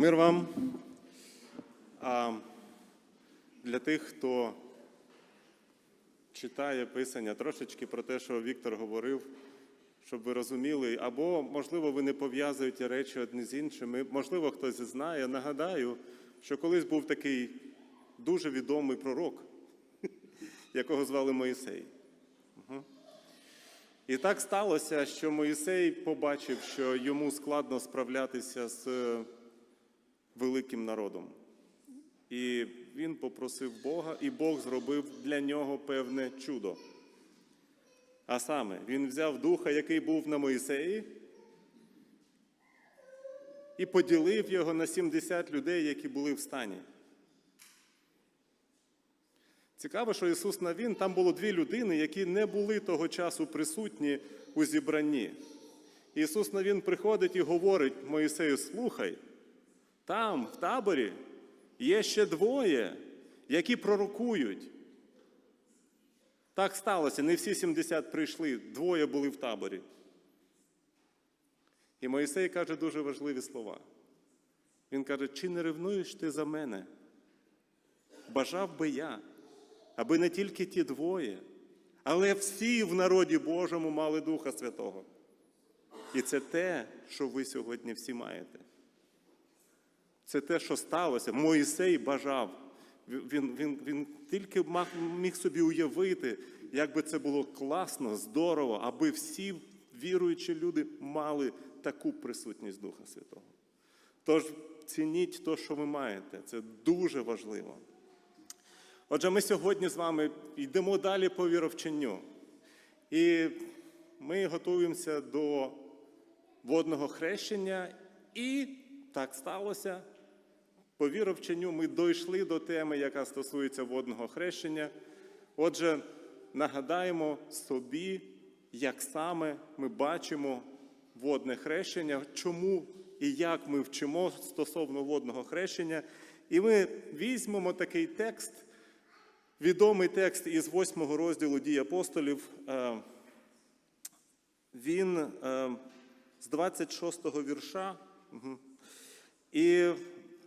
Мир вам. А для тих, хто читає писання трошечки про те, що Віктор говорив, щоб ви розуміли, або, можливо, ви не пов'язуєте речі одні з іншими, можливо, хтось знає. Нагадаю, що колись був такий дуже відомий пророк, якого звали Моїсей. І так сталося, що Моїсей побачив, що йому складно справлятися з великим народом. І він попросив Бога, і Бог зробив для нього певне чудо. А саме, він взяв духа, який був на Моїсеї, і поділив його на 70 людей, які були в стані. Цікаво, що Ісус Навін, там було дві людини, які не були того часу присутні у зібранні. Ісус Навін приходить і говорить Моїсею: слухай, там, в таборі, є ще двоє, які пророкують. Так сталося, не всі 70 прийшли, двоє були в таборі. І Моїсей каже дуже важливі слова. Він каже: чи не ревнуєш ти за мене? Бажав би я, аби не тільки ті двоє, але всі в народі Божому мали Духа Святого. І це те, що ви сьогодні всі маєте. Це те, що сталося. Моїсей бажав. Він, він, він тільки міг собі уявити, як би це було класно, здорово, аби всі віруючі люди мали таку присутність Духа Святого. Тож цініть те, що ви маєте. Це дуже важливо. Отже, ми сьогодні з вами йдемо далі по віровченню. І ми готуємося до водного хрещення, і так сталося. По віровченню ми дійшли до теми, яка стосується водного хрещення. Отже, нагадаємо собі, як саме ми бачимо водне хрещення, чому і як ми вчимо стосовно водного хрещення. І ми візьмемо такий текст, відомий текст із восьмого розділу дій апостолів. Е, Він е, з 26-го вірша. І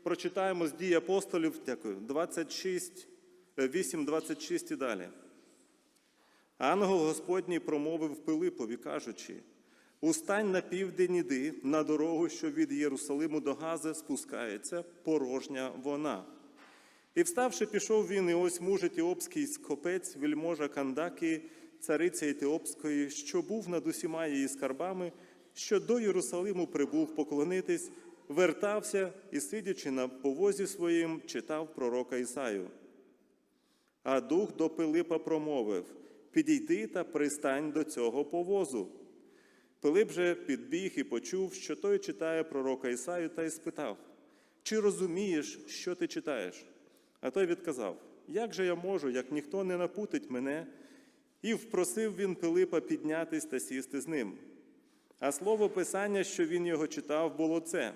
прочитаємо з дій апостолів, дякую, 26, 8, 26 і далі. Ангел Господній промовив Пилипові, кажучи: Устань на південь іди, на дорогу, що від Єрусалиму до Гази спускається, порожня вона. І вставши, пішов він, і ось муж етіопський скопець, вельможа Кандаки, цариця Етіопської, що був над усіма її скарбами, що до Єрусалиму прибув поклонитись, вертався і, сидячи на повозі своїм, читав пророка Ісаю. А дух до Пилипа промовив: Підійди та пристань до цього повозу. Пилип же підбіг і почув, що той читає пророка Ісаю, та й спитав: Чи розумієш, що ти читаєш? А той відказав: Як же я можу, як ніхто не напутить мене? І впросив він Пилипа піднятись та сісти з ним. А слово Писання, що він його читав, було це: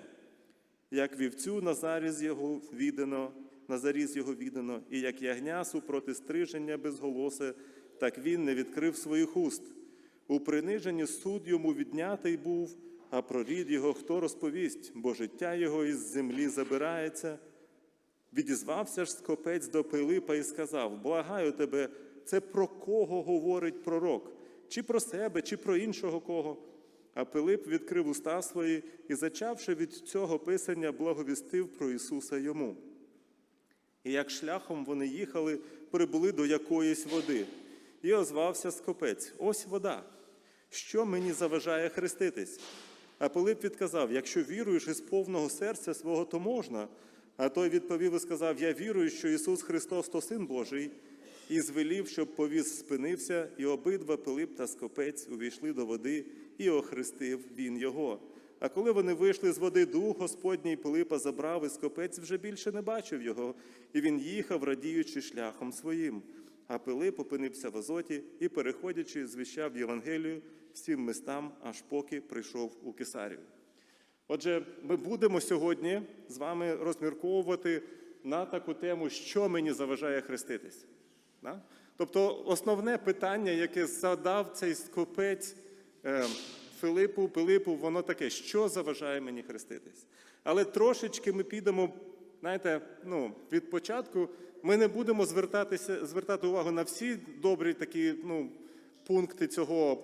як вівцю на заріз його віддано, на заріз його віддано, і як ягня супроти стриження безголосе, так він не відкрив своїх уст. У приниженні суд йому віднятий був, а про рід його хто розповість, бо життя його із землі забирається. Відізвався ж скопець до Пилипа і сказав: Благаю тебе, це про кого говорить пророк? Чи про себе, чи про іншого кого? А Пилип відкрив уста свої і, зачавши від цього писання, благовістив про Ісуса йому. І як шляхом вони їхали, прибули до якоїсь води. І озвався скопець: Ось вода. Що мені заважає хреститись? А Пилип відказав: Якщо віруєш із повного серця свого, то можна. А той відповів і сказав: Я вірую, що Ісус Христос то Син Божий, і звелів, щоб повіз спинився, і обидва Пилип та скопець увійшли до води, і охрестив він його. А коли вони вийшли з води, дух Господній Пилипа забрав, і скопець вже більше не бачив його, і він їхав, радіючи шляхом своїм. А Пилип опинився в Азоті і, переходячи, звіщав Євангелію всім містам, аж поки прийшов у Кесарію. Отже, ми будемо сьогодні з вами розмірковувати на таку тему, що мені заважає хреститись. Тобто, основне питання, яке задав цей скопець Филипу, Пилипу, воно таке, що заважає мені хреститись. Але трошечки ми підемо, знаєте, ну, від початку ми не будемо звертатися, звертати увагу на всі добрі такі ну, пункти цього,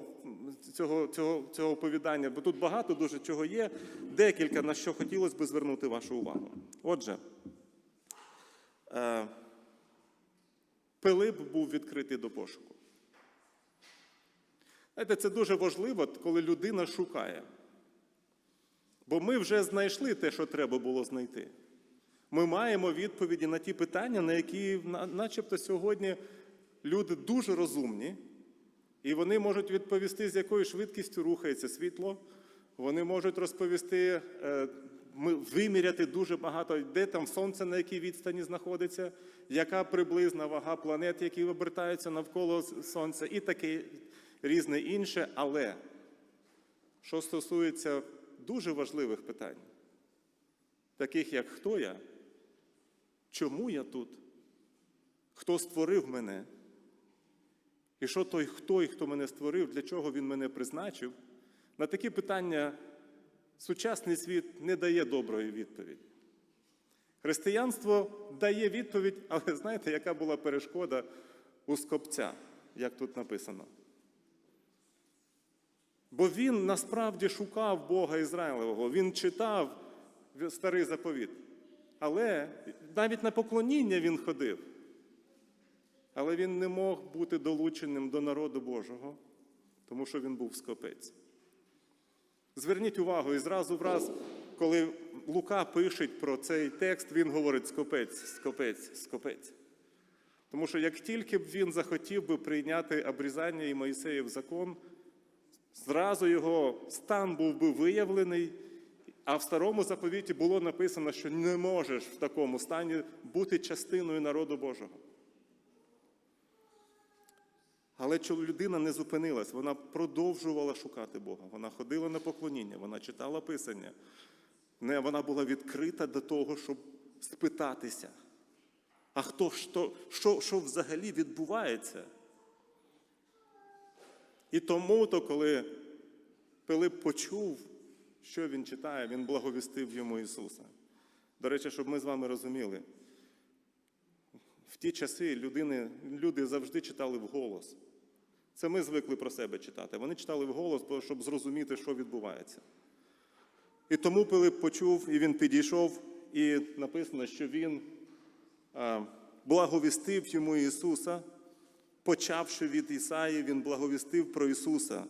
цього, цього, цього оповідання, бо тут багато дуже чого є. Декілька на що хотілося б звернути вашу увагу. Отже, е, Пилип був відкритий до пошуку. Знаєте, це дуже важливо, коли людина шукає. Бо ми вже знайшли те, що треба було знайти. Ми маємо відповіді на ті питання, на які, начебто, сьогодні люди дуже розумні, і вони можуть відповісти, з якою швидкістю рухається світло. Вони можуть розповісти, е, виміряти дуже багато, де там сонце на якій відстані знаходиться, яка приблизна вага планет, які обертаються навколо сонця, і таке різне інше. Але що стосується дуже важливих питань, таких як хто я, чому я тут, хто створив мене, і що той хто і хто мене створив, для чого він мене призначив, на такі питання сучасний світ не дає доброї відповіді. Християнство дає відповідь, але знаєте, яка була перешкода у скопця, як тут написано? Бо він насправді шукав Бога Ізраїлевого, він читав старий заповіт. Але навіть на поклоніння він ходив. Але він не мог бути долученим до народу Божого, тому що він був скопець. Зверніть увагу, і зразу враз, коли Лука пише про цей текст, він говорить скопець, скопець, скопець. Тому що як тільки б він захотів би прийняти обрізання і Моїсеїв закон, зразу його стан був би виявлений, а в старому заповіті було написано, що не можеш в такому стані бути частиною народу Божого. Але людина не зупинилась, вона продовжувала шукати Бога. Вона ходила на поклоніння, вона читала Писання. Не, вона була відкрита до того, щоб спитатися. А хто то, що, що взагалі відбувається? І тому, то, коли Пилип почув, що він читає, він благовістив йому Ісуса. До речі, щоб ми з вами розуміли, в ті часи людини, люди завжди читали вголос. Це ми звикли про себе читати. Вони читали вголос, щоб зрозуміти, що відбувається. І тому Пилип почув, і він підійшов, і написано, що він благовістив йому Ісуса, почавши від Ісаї, він благовістив про Ісуса.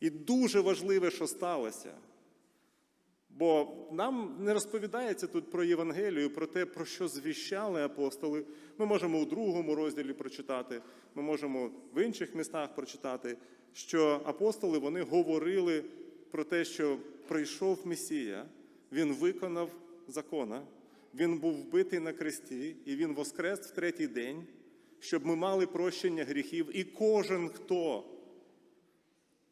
І дуже важливе, що сталося. Бо нам не розповідається тут про Євангелію, про те, про що звіщали апостоли. Ми можемо у другому розділі прочитати, ми можемо в інших містах прочитати, що апостоли вони говорили про те, що прийшов Месія, він виконав закона, він був вбитий на кресті, і він воскрес в третій день, щоб ми мали прощення гріхів. І кожен, хто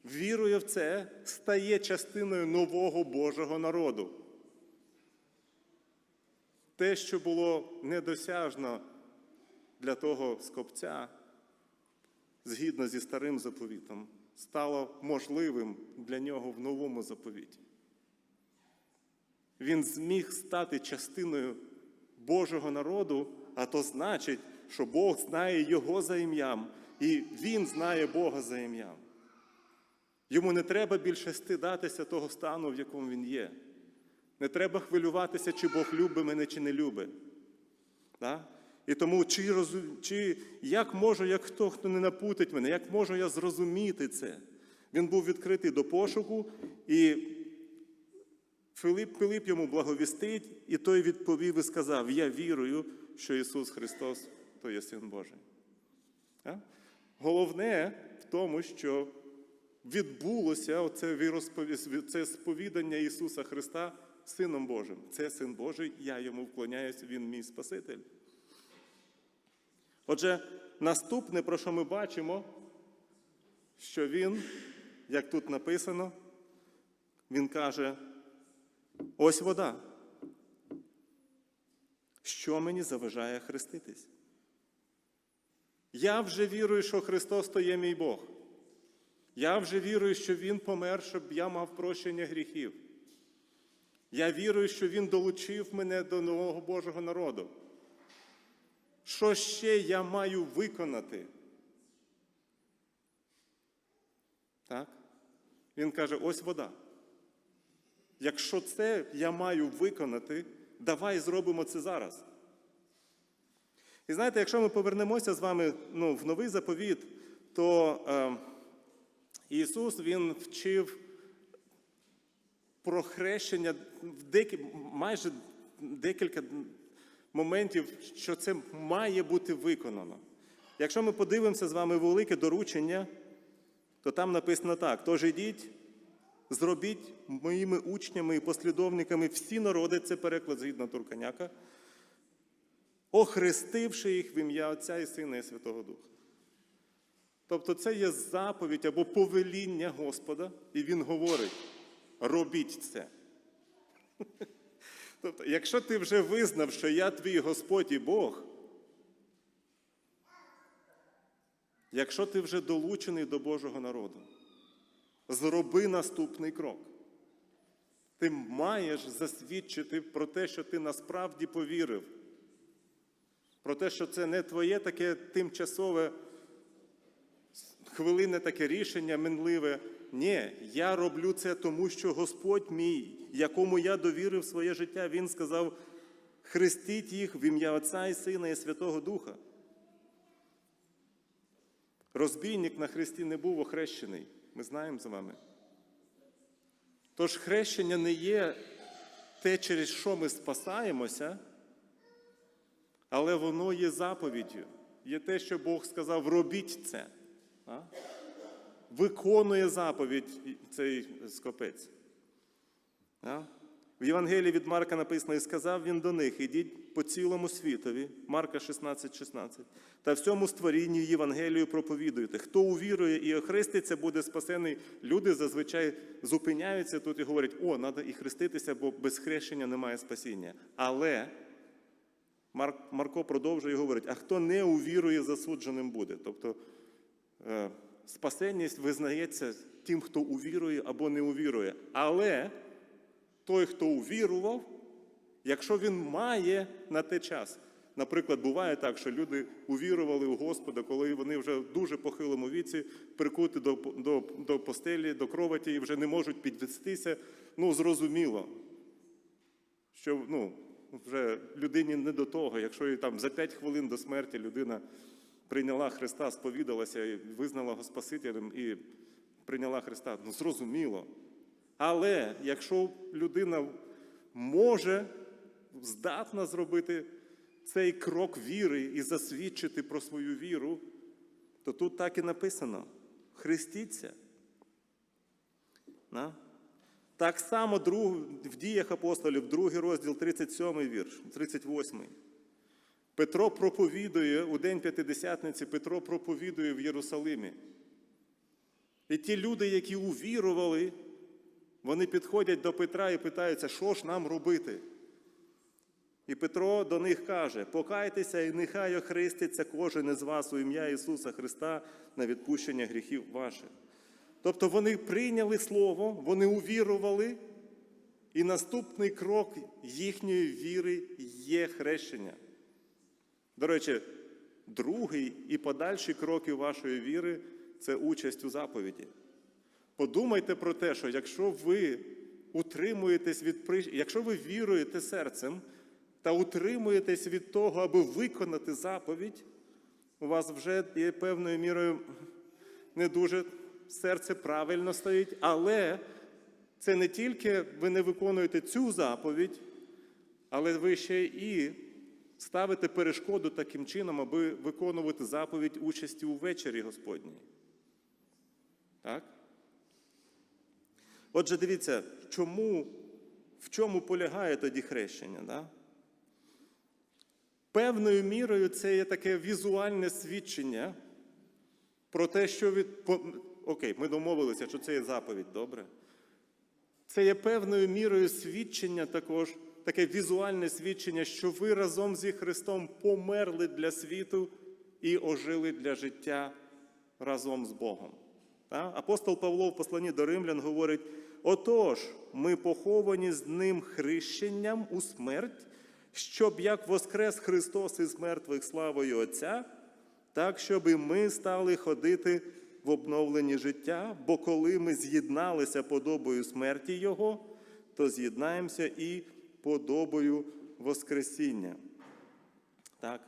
вірує в це, стає частиною нового Божого народу. Те, що було недосяжно для того скопця, згідно зі старим заповітом, стало можливим для нього в новому заповіті. Він зміг стати частиною Божого народу, а то значить, що Бог знає його за ім'ям, і він знає Бога за ім'ям. Йому не треба більше стидатися того стану, в якому він є. Не треба хвилюватися, чи Бог любить мене, чи не любить. Да? І тому, чи, чи як можу, як хто, хто не напутить мене, як можу я зрозуміти це? Він був відкритий до пошуку, і Филип Пилип йому благовістить, і той відповів і сказав: Я вірую, що Ісус Христос то є Син Божий. Да? Головне в тому, що відбулося оце, це сповідання Ісуса Христа Сином Божим. Це Син Божий, я йому вклоняюся, Він мій Спаситель. Отже, наступне, про що ми бачимо, що Він, як тут написано, Він каже: ось вода. Що мені заважає хреститись? Я вже вірую, що Христос то є мій Бог. Я вже вірую, що Він помер, щоб я мав прощення гріхів. Я вірую, що Він долучив мене до нового Божого народу. Що ще я маю виконати? Так? Він каже: ось вода. Якщо це я маю виконати, давай зробимо це зараз. І знаєте, якщо ми повернемося з вами ну, в новий заповіт, то е, Ісус Він вчив про хрещення в декі, майже декілька моментів, що це має бути виконано. Якщо ми подивимося з вами велике доручення, то там написано так: тож ідіть, зробіть моїми учнями і послідовниками всі народи, це переклад згідно Турканяка, охрестивши їх в ім'я Отця і Сина і Святого Духа. Тобто це є заповідь або повеління Господа, і Він говорить: робіть це. Тобто, якщо ти вже визнав, що я твій Господь і Бог, якщо ти вже долучений до Божого народу, зроби наступний крок. Ти маєш засвідчити про те, що ти насправді повірив, про те, що це не твоє таке тимчасове хвилинне таке рішення минливе. Ні, я роблю це тому, що Господь мій, якому я довірив своє життя, Він сказав: хрестіть їх в ім'я Отця і Сина і Святого Духа. Розбійник на хресті не був охрещений. Ми знаємо з вами. Тож хрещення не є те, через що ми спасаємося, але воно є заповіддю. Є те, що Бог сказав, робіть це. А? Виконує заповідь цей скопець. А? В Євангелії від Марка написано, і сказав він до них: ідіть по цілому світові, Марка 16, 16, та всьому створінню Євангелію проповідуйте. Хто увірує і охреститься, буде спасений. Люди зазвичай зупиняються тут і говорять, о, треба і хреститися, бо без хрещення немає спасіння. Але Марко продовжує говорить: а хто не увірує, засудженим буде. Тобто е, спасенність визнається тим, хто увірує або не увірує. Але той, хто увірував, якщо він має на те час. Наприклад, буває так, що люди увірували у Господа, коли вони вже в дуже похилому віці прикуті до, до, до постелі, до кроваті і вже не можуть підвестися. Ну, зрозуміло, що ну, вже людині не до того, якщо і там за 5 хвилин до смерті людина прийняла Христа, сповідалася і визнала його Спасителем і прийняла Христа, ну зрозуміло. Але якщо людина може, здатна зробити цей крок віри і засвідчити про свою віру, то тут так і написано: хрестіться. Так само в діях апостолів, другий розділ, 37 вірш, 38. Петро проповідує у День П'ятидесятниці, Петро проповідує в Єрусалимі. І ті люди, які увірували, вони підходять до Петра і питаються, що ж нам робити? І Петро до них каже: покайтеся, і нехай охреститься кожен із вас у ім'я Ісуса Христа на відпущення гріхів ваших. Тобто вони прийняли Слово, вони увірували, і наступний крок їхньої віри є хрещення. До речі, другий і подальші кроки вашої віри це участь у заповіді. Подумайте про те, що якщо ви утримуєтесь від якщо ви віруєте серцем та утримуєтесь від того, аби виконати заповідь, у вас вже є певною мірою не дуже серце правильно стоїть, але це не тільки ви не виконуєте цю заповідь, але ви ще і ставите перешкоду таким чином, аби виконувати заповідь участі у вечері Господній. Так? Отже, дивіться, чому, в чому полягає тоді хрещення? Да? Певною мірою це є таке візуальне свідчення про те, що від. Окей, ми домовилися, що це є заповідь, добре? Це є певною мірою свідчення також, таке візуальне свідчення, що ви разом зі Христом померли для світу і ожили для життя разом з Богом. Апостол Павло в посланні до римлян говорить: отож, ми поховані з ним хрещенням у смерть, щоб як воскрес Христос із мертвих славою Отця, так, щоб і ми стали ходити в обновленні життя, бо коли ми з'єдналися подобою смерті Його, то з'єднаємося і подобою Воскресіння. Так.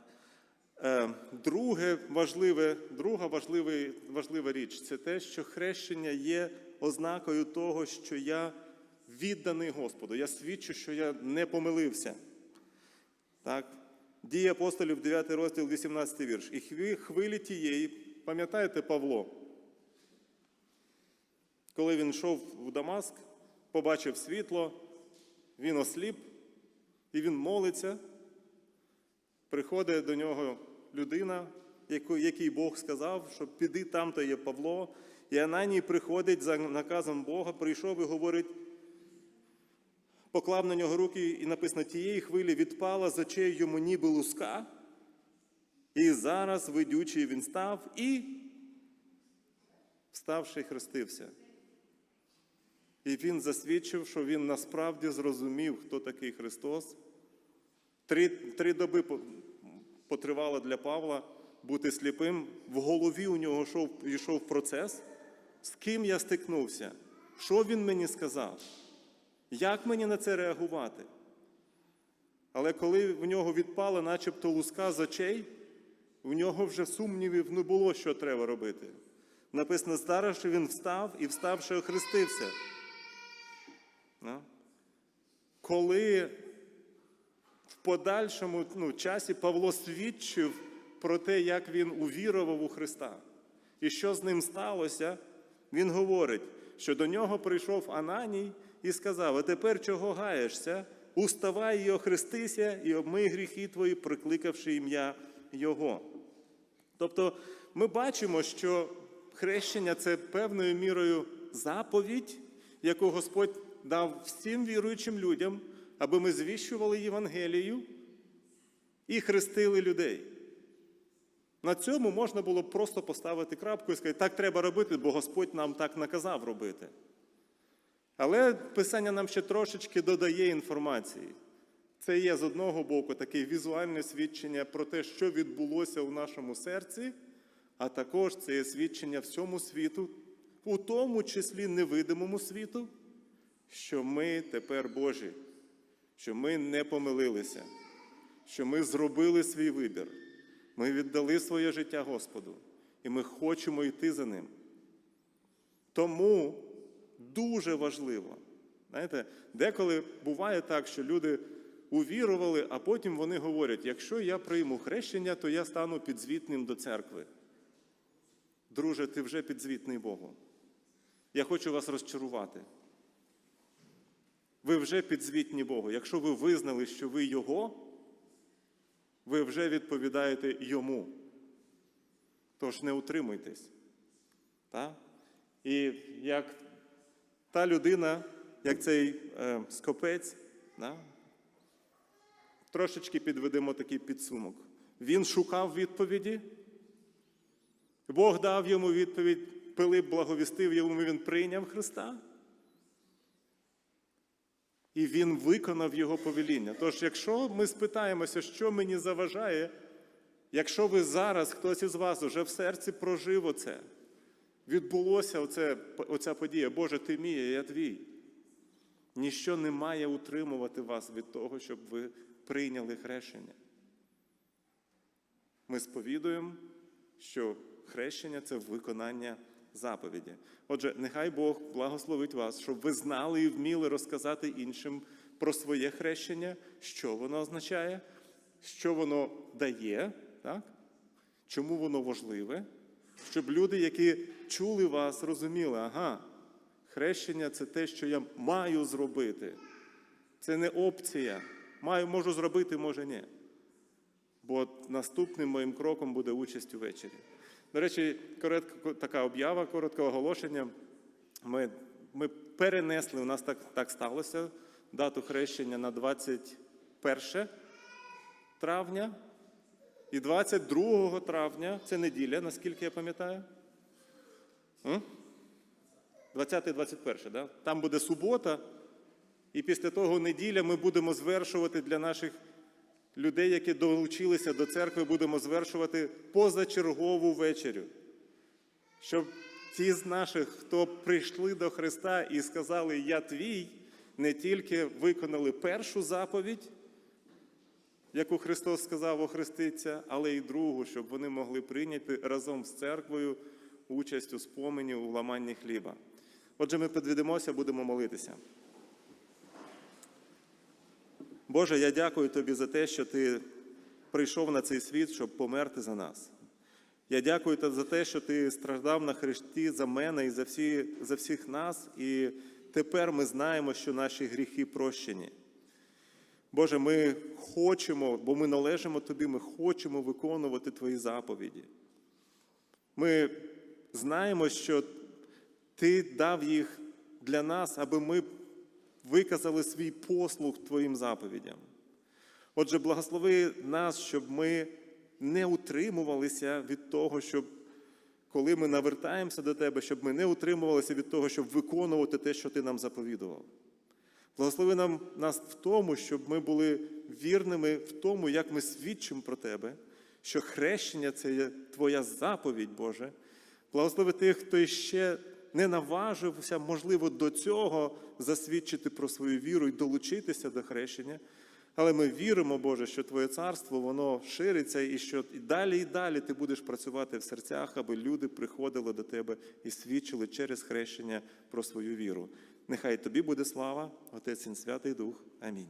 Е, Друге важливе, друга важливий, важлива річ це те, що хрещення є ознакою того, що я відданий Господу. Я свідчу, що я не помилився. Так? Дії апостолів, 9 розділ, 18 вірш. І хвилі тієї, пам'ятаєте Павло? Коли він йшов в Дамаск, побачив світло, він осліп, і він молиться. Приходить до нього людина, якій Бог сказав, що піди там, то є Павло. І Ананій приходить за наказом Бога, прийшов і говорить, поклав на нього руки, і написано, тієї хвилі відпала з очей йому ніби луска. І зараз, видючий, він став і, вставши, хрестився. І він засвідчив, що він насправді зрозумів, хто такий Христос. Три, три доби потривало для Павла бути сліпим. В голові у нього йшов, йшов процес. З ким я стикнувся? Що він мені сказав? Як мені на це реагувати? Але коли в нього відпала, начебто луска з очей, в нього вже сумнівів не було, що треба робити. Написано, зараз що він встав і вставши охрестився. Коли в подальшому ну, часі Павло свідчив про те, як він увірував у Христа. І що з ним сталося, він говорить, що до нього прийшов Ананій і сказав: А тепер чого гаєшся? Уставай і охрестися, і обмий гріхи твої, прикликавши ім'я Його. Тобто ми бачимо, що хрещення це певною мірою заповідь, яку Господь дав всім віруючим людям, аби ми звіщували Євангелію і хрестили людей. На цьому можна було просто поставити крапку і сказати, так треба робити, бо Господь нам так наказав робити. Але Писання нам ще трошечки додає інформації. Це є з одного боку таке візуальне свідчення про те, що відбулося у нашому серці, а також це є свідчення всьому світу, у тому числі невидимому світу, що ми тепер Божі, що ми не помилилися, що ми зробили свій вибір. Ми віддали своє життя Господу, і ми хочемо йти за ним. Тому дуже важливо. Знаєте, деколи буває так, що люди увірували, а потім вони говорять: якщо я прийму хрещення, то я стану підзвітним до церкви. Друже, ти вже підзвітний Богу. Я хочу вас розчарувати. Ви вже підзвітні Богу. Якщо ви визнали, що ви Його, ви вже відповідаєте Йому. Тож не утримуйтесь. І як та людина, як цей е, скопець, трошечки підведемо такий підсумок. Він шукав відповіді. Бог дав йому відповідь, Пилип благовістив йому, він прийняв Христа. І він виконав його повеління. Тож, якщо ми спитаємося, що мені заважає, якщо ви зараз, хтось із вас уже в серці прожив оце, відбулося оце, оця подія, Боже, ти мій, я твій. Ніщо не має утримувати вас від того, щоб ви прийняли хрещення. Ми сповідуємо, що хрещення це виконання заповіді. Отже, нехай Бог благословить вас, щоб ви знали і вміли розказати іншим про своє хрещення, що воно означає, що воно дає, так? чому воно важливе, щоб люди, які чули вас, розуміли, ага, хрещення це те, що я маю зробити. Це не опція. Маю, можу зробити, може ні. Бо наступним моїм кроком буде участь увечері. До речі, коротка, така об'ява, коротке оголошення. Ми, ми перенесли, у нас так, так сталося, дату хрещення на 21 травня. І 22 травня, це неділя, наскільки я пам'ятаю. 20-21, да? Там буде субота, і після того неділя ми будемо звершувати для наших людей, які долучилися до церкви, будемо звершувати позачергову вечерю. Щоб ті з наших, хто прийшли до Христа і сказали Я твій, не тільки виконали першу заповідь, яку Христос сказав охреститься, але й другу, щоб вони могли прийняти разом з церквою участь у спомені у ламанні хліба. Отже, ми підведемося, будемо молитися. Боже, я дякую Тобі за те, що Ти прийшов на цей світ, щоб померти за нас. Я дякую Тобі за те, що Ти страждав на хресті за мене і за, всі, за всіх нас, і тепер ми знаємо, що наші гріхи прощені. Боже, ми хочемо, бо ми належимо Тобі, ми хочемо виконувати Твої заповіді. Ми знаємо, що Ти дав їх для нас, аби ми виказали свій послуг Твоїм заповідям. Отже, благослови нас, щоб ми не утримувалися від того, щоб коли ми навертаємося до Тебе, щоб ми не утримувалися від того, щоб виконувати те, що Ти нам заповідував. Благослови нам нас в тому, щоб ми були вірними в тому, як ми свідчимо про Тебе, що хрещення це є Твоя заповідь, Боже. Благослови тих, хто ще не наважився, можливо, до цього засвідчити про свою віру і долучитися до хрещення. Але ми віримо, Боже, що Твоє царство воно шириться, і що і далі і далі ти будеш працювати в серцях, аби люди приходили до Тебе і свідчили через хрещення про свою віру. Нехай тобі буде слава, Отець і Святий Дух. Амінь.